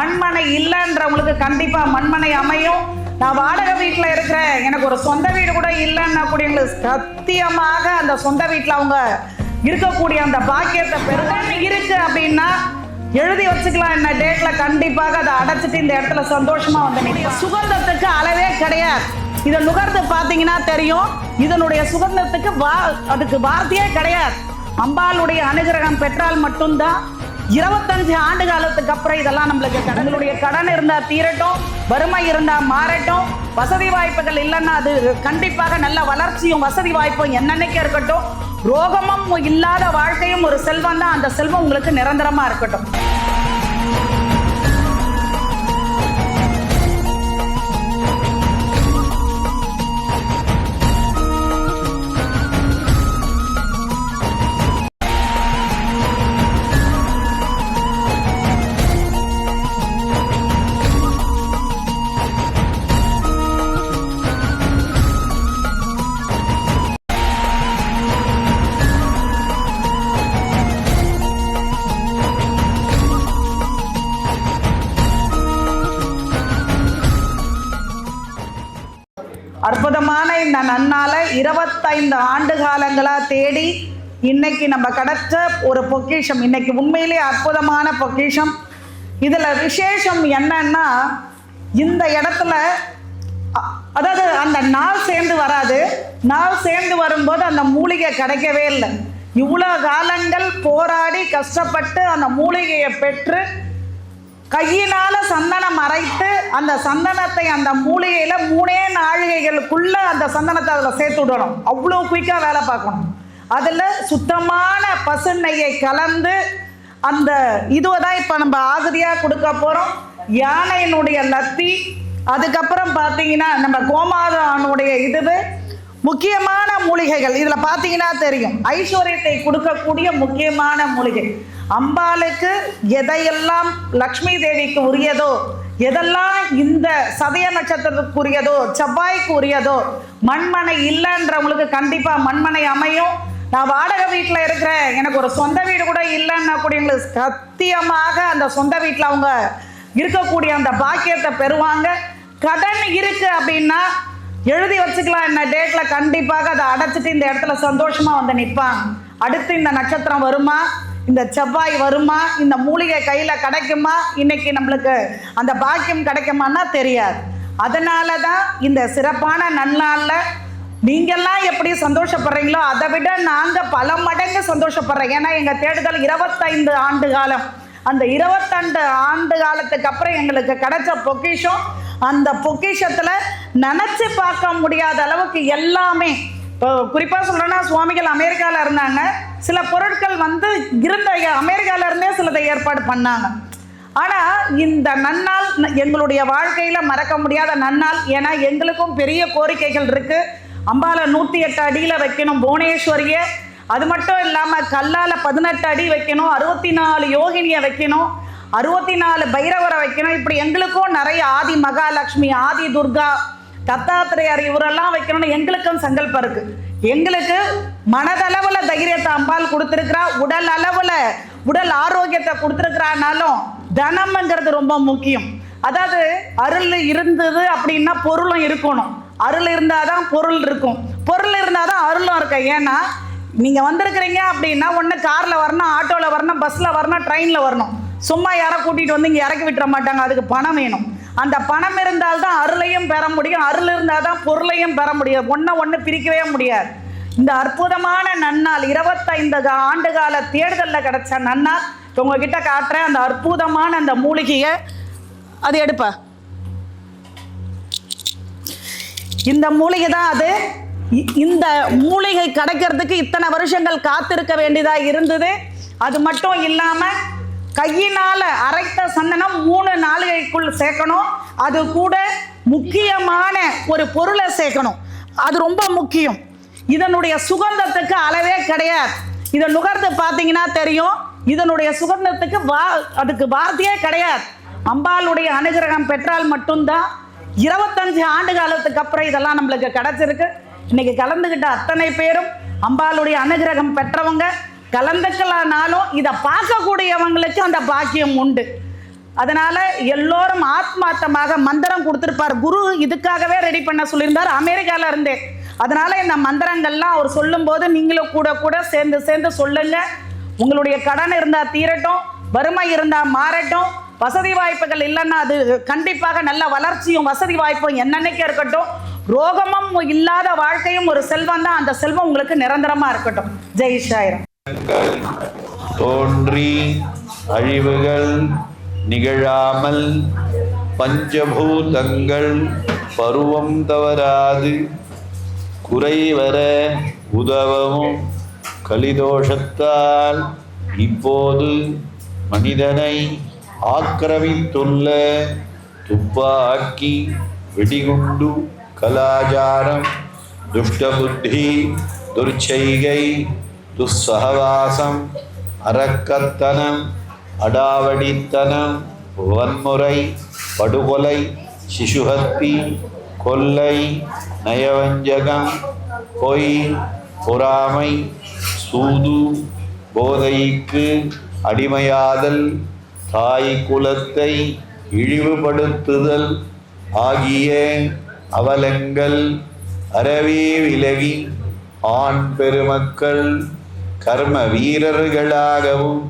மண்மனை இல்லைன்றவங்களுக்கு கண்டிப்பாக மண்மனை அமையும். நான் வாடகை வீட்டில் இருக்கிறேன். எனக்கு ஒரு சொந்த வீடு கூட இல்லைன்னா கூட எங்களுக்கு சத்தியமாக அந்த சொந்த வீட்டில் அவங்க இருக்கக்கூடிய அந்த பாக்கியத்தை பெருமை இருக்கு அப்படின்னா எழுதி வச்சுக்கலாம் என்ன டேட்ல கண்டிப்பாக அதை அடைச்சிட்டு இந்த இடத்துல சந்தோஷமா வந்து நிற்கும் சுகந்தத்துக்கு அளவே கிடையாது. இதை நுகர்ந்து பார்த்தீங்கன்னா தெரியும். இதனுடைய சுகந்தத்துக்கு வா அதுக்கு வார்த்தையே கிடையாது. அம்பாளுடைய அனுகிரகம் பெற்றால் மட்டும்தான் இருபத்தஞ்சு ஆண்டு காலத்துக்கு அப்புறம் இதெல்லாம் நம்மளுக்கு கடனுடைய கடன் இருந்தா தீரட்டும் வறுமை இருந்தா மாறட்டும் வசதி வாய்ப்புகள் இல்லைன்னா அது கண்டிப்பாக நல்ல வளர்ச்சியும் வசதி வாய்ப்பும் என்னென்னக்கே இருக்கட்டும். ரோகமும் இல்லாத வாழ்க்கையும் ஒரு செல்வம் தான். அந்த செல்வம் உங்களுக்கு நிரந்தரமா இருக்கட்டும். இருபத்தைந்து ஆண்டு காலங்களாக தேடி இன்னைக்கு நம்ம கிடைச்ச ஒரு பொக்கிஷம் இன்னைக்கு உண்மையிலே அற்புதமான பொக்கிஷம். இதில் விசேஷம் என்னன்னா இந்த இடத்துல அதாவது அந்த நாள் சேர்ந்து வராது. நாள் சேர்ந்து வரும்போது அந்த மூலிகை கிடைக்கவே இல்லை. இவ்வளோ காலங்கள் போராடி கஷ்டப்பட்டு அந்த மூலிகையை பெற்று கையினால சந்தனம் அரைத்து அந்த சந்தனத்தை அந்த மூலிகையில மூணே நாழிகைகளுக்குள்ள அந்த சந்தனத்தை அதில் சேர்த்து விடணும். அவ்வளோ குயிக்காக வேலை பார்க்கணும். அதில் சுத்தமான பசு நெய்யை கலந்து அந்த இதுவை தான் இப்போ நம்ம ஆசிரியாக கொடுக்க போகிறோம் யானையினுடைய லத்தி அதுக்கப்புறம் பார்த்தீங்கன்னா நம்ம கோமாதானுடைய இது முக்கியமான மூலிகைகள். இதில் பார்த்தீங்கன்னா தெரியும். ஐஸ்வர்யத்தை கொடுக்கக்கூடிய முக்கியமான மூலிகை. அம்பாளுக்கு எதையெல்லாம் லக்ஷ்மி தேவிக்கு உரியதோ எதெல்லாம் இந்த சதய நட்சத்திரத்துக்குரியதோ செவ்வாய்க்கு உரியதோ மண்மனை இல்லைன்றவங்களுக்கு கண்டிப்பாக மண்மனை அமையும். நான் வாடகை வீட்டில் இருக்கிறேன். எனக்கு ஒரு சொந்த வீடு கூட இல்லைன்னா கூட எங்களுக்கு சத்தியமாக அந்த சொந்த வீட்டில் அவங்க இருக்கக்கூடிய அந்த பாக்கியத்தை பெறுவாங்க. கடன் இருக்கு அப்படின்னா எழுதி வச்சுக்கலாம். என்ன டேட்ல கண்டிப்பாக அதை அடைச்சிட்டு இந்த இடத்துல சந்தோஷமா வந்து நிற்பான் அடுத்து இந்த நட்சத்திரம் வருமா? இந்த செவ்வாய் வருமா? இந்த மூலிகை கையில் கிடைக்குமா? இன்னைக்கு நம்மளுக்கு அந்த பாக்கியம் கிடைக்குமான்னா தெரியாது. அதனால தான் இந்த சிறப்பான நன்னாளில் நீங்கள்லாம் எப்படி சந்தோஷப்படுறீங்களோ அதை விட நாங்கள் பல மடங்கு சந்தோஷப்படுறோம். ஏன்னா எங்கள் தேடுதல் இருபத்தைந்து ஆண்டு காலம். அந்த இருபத்தண்டு ஆண்டு காலத்துக்கு அப்புறம் எங்களுக்கு கிடைச்ச பொக்கிஷம் அந்த பொக்கிஷத்தில் நினச்சி பார்க்க முடியாத அளவுக்கு எல்லாமே. இப்போ குறிப்பாக சொல்கிறேன்னா சுவாமிகள் அமெரிக்காவில் இருந்தாங்க. சில பொருட்கள் வந்து இருந்த அமெரிக்காவிலேருந்தே சிலதை ஏற்பாடு பண்ணாங்க. ஆனால் இந்த நன்னாள் எங்களுடைய வாழ்க்கையில் மறக்க முடியாத நன்னாள் ஏன்னா எங்களுக்கும் பெரிய கோரிக்கைகள் இருக்குது அம்பால நூற்றி எட்டு அடியில் வைக்கணும் புவனேஸ்வரியை. அது மட்டும் இல்லாமல் கல்லால் பதினெட்டு அடி வைக்கணும் அறுபத்தி நாலு யோகினியை வைக்கணும் அறுபத்தி நாலு பைரவரை வைக்கணும். இப்படி எங்களுக்கும் நிறைய ஆதி மகாலட்சுமி ஆதி துர்கா தத்தாத்திரையார் இவரெல்லாம் வைக்கணும்னு எங்களுக்கும் சங்கல்பம் இருக்குது எங்களுக்கு மனதளவுல தைரியத்தை அம்பாள் கொடுத்துருக்கிறா உடல் அளவுல உடல் ஆரோக்கியத்தை கொடுத்துருக்கிறானாலும் தனம்ங்கிறது ரொம்ப முக்கியம். அதாவது அருள் இருந்தது அப்படின்னா பொருளும் இருக்கணும். அருள் இருந்தாதான் பொருள் இருக்கும். பொருள் இருந்தாதான் அருளும் இருக்கு ஏன்னா நீங்க வந்திருக்கிறீங்க அப்படின்னா ஒன்று கார்ல வரணும் ஆட்டோல வரணும் பஸ்ல வரணும் ட்ரெயின்ல வரணும். சும்மா யாரை கூட்டிட்டு வந்து இங்க இறக்கி விட்டுற மாட்டாங்க. அதுக்கு பணம் வேணும். அந்த பணம் இருந்தால்தான் அருளையும் பெற முடியும். அருள் இருந்தால் தான் பொருளையும் பெற முடியும். ஒன்றை ஒன்று பிரிக்கவே முடியாது. இந்த அற்புதமான நன்னாள் இருபத்தைந்து ஆண்டு கால தேர்தலில் கிடைச்ச நன்னாள் உங்ககிட்ட காட்டுறேன். அந்த அற்புதமான அந்த மூலிகையை அது எடுப்ப. இந்த மூலிகை தான் அது. இ- இந்த மூலிகை கிடைக்கிறதுக்கு இத்தனை வருஷங்கள் காத்திருக்க வேண்டியதா இருந்தது. அது மட்டும் இல்லாம கையினால அரைத்த சந்தனம் மூணு நாளிகைக்குள் சேர்க்கணும். அது கூட முக்கியமான ஒரு பொருளை சேர்க்கணும். அது ரொம்ப முக்கியம். இதனுடைய சுகந்தத்துக்கு அளவே கிடையாது. இதை நுகர்ந்து பார்த்தீங்கன்னா தெரியும். இதனுடைய சுகந்தத்துக்கு வா அதுக்கு வார்த்தையே கிடையாது. அம்பாளுடைய அனுகிரகம் பெற்றால் மட்டும்தான் இருபத்தஞ்சு ஆண்டு காலத்துக்கு அப்புறம் இதெல்லாம் நம்மளுக்கு கிடைச்சிருக்கு. இன்னைக்கு கலந்துக்கிட்ட அத்தனை பேரும் அம்பாளுடைய அனுகிரகம் பெற்றவங்க கலந்துக்கலானாலும் இதை பார்க்கக்கூடியவங்களுக்கு அந்த பாக்கியம் உண்டு. அதனால எல்லோரும் ஆத்மார்த்தமாக மந்திரம் கொடுத்துருப்பார். குரு இதுக்காகவே ரெடி பண்ண சொல்லியிருந்தார். அமெரிக்கால இருந்தே. அதனால இந்த மந்திரங்கள்லாம் அவர் சொல்லும்போது நீங்களும் கூட கூட சேர்ந்து சேர்ந்து சொல்லுங்க. உங்களுடைய கடன் இருந்தா தீரட்டும் வறுமை இருந்தா மாறட்டும். வசதி வாய்ப்புகள் இல்லைன்னா அது கண்டிப்பாக நல்ல வளர்ச்சியும் வசதி வாய்ப்பும் என்னென்னக்கே இருக்கட்டும். ரோகமும் இல்லாத வாழ்க்கையும் ஒரு செல்வம் தான். அந்த செல்வம் உங்களுக்கு நிரந்தரமா இருக்கட்டும். ஜெய் ஷாயிரம் தோன்றி அழிவுகள் நிகழாமல் பஞ்சபூதங்கள் பருவம் தவறாது. குறைவர உதவவும் கலிதோஷத்தால் இப்போது மனிதனை ஆக்கிரமித்துள்ள துப்பாக்கி வெடிகுண்டு கலாச்சாரம் துஷ்டபுத்தி துர்ச்சைகை துஸ்ஸகவாசம் அரக்கத்தனம் அடாவடித்தனம் வன்முறை படுகொலை சிசுஹத்தி கொல்லை நயவஞ்சகம் பொய் பொறாமை சூது போதைக்கு அடிமையாதல் தாய் குலத்தை இழிவுபடுத்துதல் ஆகிய அவலங்கள் அறவே விலகி ஆண் பெருமக்கள் கர்ம வீரர்களாகவும்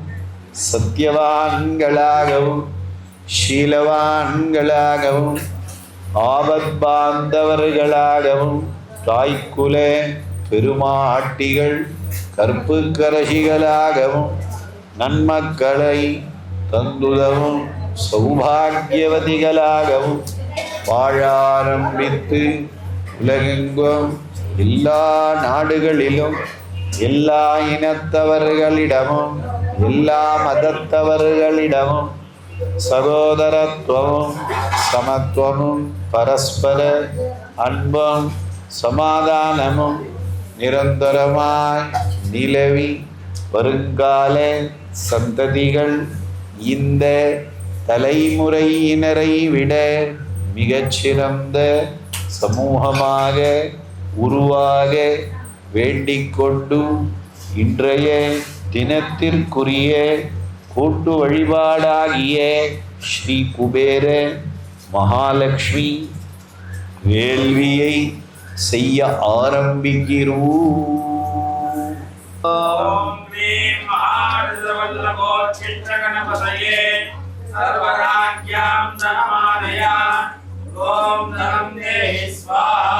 சத்தியவான்களாகவும் ஷீலவான்களாகவும் ஆபத் பாந்தவர்களாகவும் தாய்க்குல பெருமாட்டிகள் கற்பு கரசிகளாகவும் நன்மக்களை தந்துதவும் சௌபாகியவதிகளாகவும் வாழாரம்பித்து உலகெங்கும் எல்லா நாடுகளிலும் எல்லா இனத்தவர்களிடமும் எல்லா மதத்தவர்களிடமும் சகோதரத்துவமும் சமத்துவமும் பரஸ்பர அன்பும் சமாதானமும் நிரந்தரமாய் நிலவி வருங்கால சந்ததிகள் இந்த தலைமுறையினரை விட மிகச்சிறந்த சமூகமாக உருவாக வேண்டிக் கொண்டு இன்றைய தினத்திற்குரிய கூட்டு வழிபாடாகிய ஸ்ரீ குபேர மகாலட்சுமி வேள்வியை செய்ய ஆரம்பிக்கிறோம் ஓம் க்ரீம் மகாரசவல்லபோச்சிற்றகணபதயே சர்வராஜ்யாம் தனமாலய ஓம் தனம் தேஹி ஸ்வாஹா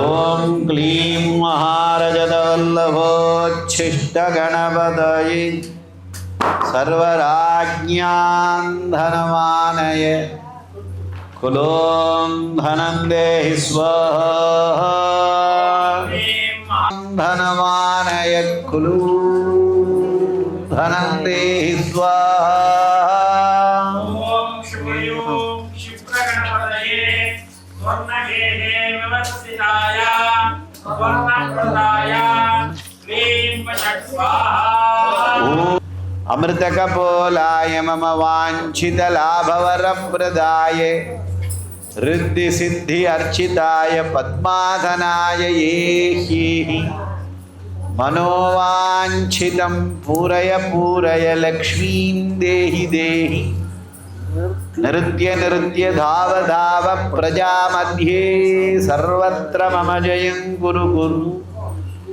ஓம் க்ளீம் மகாரஜதவல்லபோச்சிஷ்டகணபதயே सर्वराज्ञान्धनमानय कुलों धनं देहि धनमानय कुलू धनं देहि स्वाहा अमृतकपोलाय मम वाञ्छितलाभवरप्रदाय ऋद्धिसिद्धि अर्चिताय पद्माधनाय ये ह्येहि मनोवाञ्छितं पूरय पूरय लक्ष्मीं देहि देहि नृत्य नृत्य धाव धाव प्रजामध्ये सर्वत्र मम जयं कुरु कुरु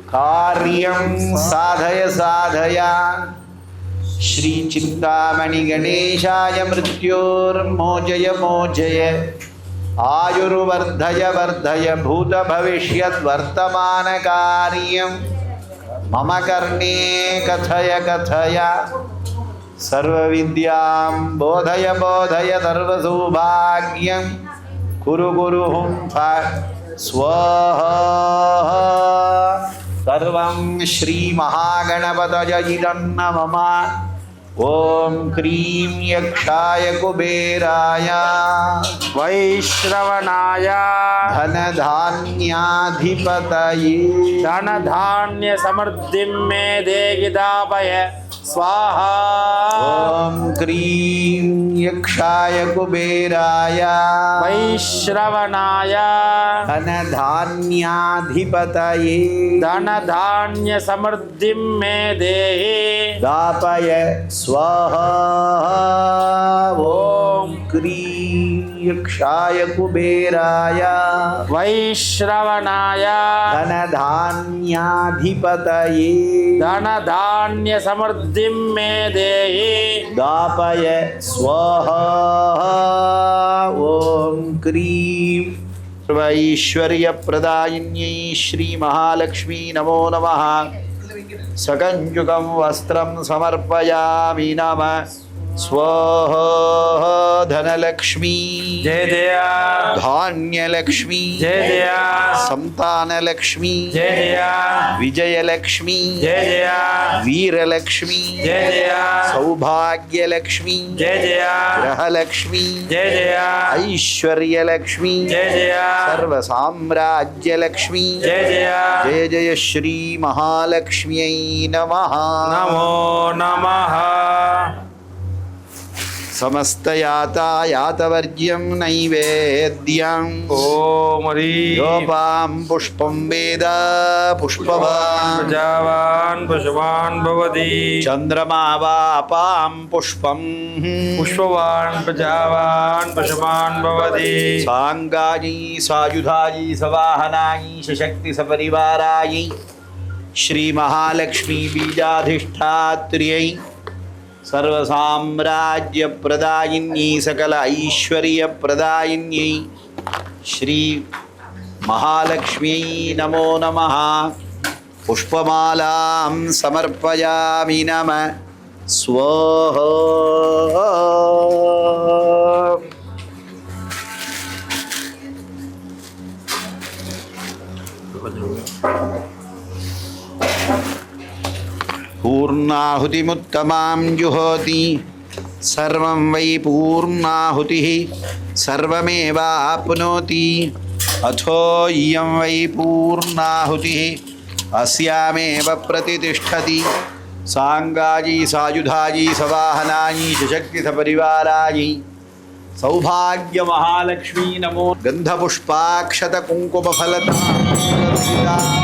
कार्यं साधय साधय श्रीचिन्तामणिगणेशाय मृत्योर्मोचय मोचय आयुर्वर्धय वर्धय भूतभविष्यद्वर्तमानकार्यं मम कर्णे कथय कथय। सर्वविद्यां बोधय बोधय सर्वसौभाग्यं। कुरु कुरु हुं स्वाहा। सर्वं श्रीमहागणपतय इदं मम ॐ क्रीं यक्षाय कुबेराय। वैश्रवणाय। धनधान्याधिपतये। धनधान्यसमृद्धिं मे देगिदापय स्वाहा। ॐ क्रीं यक्षाय कुबेराय। वैश्रवणाय। धनधान्याधिपतये। समृद्धि समृद्धिं मे देहि। दापय स्वाहा। ॐ क्रीं। यक्षाय कुबेराय वैश्रवणाय धनधान्याधिपतये धनधान्य समृद्धिं मे देहि दापय स्वाहा ॐ क्रीं सर्वैश्वर्यप्रदायिन्यै श्रीमहालक्ष्मी नमो नमः सकञ्जुकं वस्त्रं समर्पयामि नमः स्वः धनलक्ष्मी। जय जय। धान्यलक्ष्मी। जय जय। संतानलक्ष्मी। जय जय। विजयलक्ष्मी। जय जय। वीरलक्ष्मी। जय जय। सौभाग्यलक्ष्मी। जय जय। ग्रहलक्ष्मी। जय जय। ऐश्वर्यलक्ष्मी। जय जय। सर्वसाम्राज्यलक्ष्मी। जय जय। जय जय श्रीमहालक्ष्म्यै नमः। नमो नमः। समस्तयातायातवर्ज्यं नैवेद्यम् ॐ ह्रीं योपां पुष्पं वेद पुष्पवान्। प्रजावान् पशुवान् भवति। चन्द्रमा वापां पुष्पं। पुष्पवान् प्रजावान् पशुवान् भवति। साङ्गायै सायुधायै सवाहनायै सशक्ति सपरिवारायै श्रीमहालक्ष्मी बीजाधिष्ठात्र्यै சர்வசாம்ராஜ்யப்பிரதாயினி சகல ஐஸ்வர்ய பிரதாயினி ஸ்ரீ மகாலட்சுமியை நமோ நம புஷ்பமாலாம் சமர்ப்பயாமி நம. ஸ்வோஹோ. Thank you. पूर्णाहुतिमुत्तमां जुहोति। सर्वं वै पूर्णाहुतिः, सर्वमेवाप्नोति। अथो इयं वै पूर्णाहुतिः, अस्यामेव प्रतितिष्ठति। साङ्गाजी, सायुधाजी सवाहनायी सशक्तिसपरिवारायी सौभाग्यमहालक्ष्मी नमो। गन्धपुष्पाक्षतकुङ्कुमफलता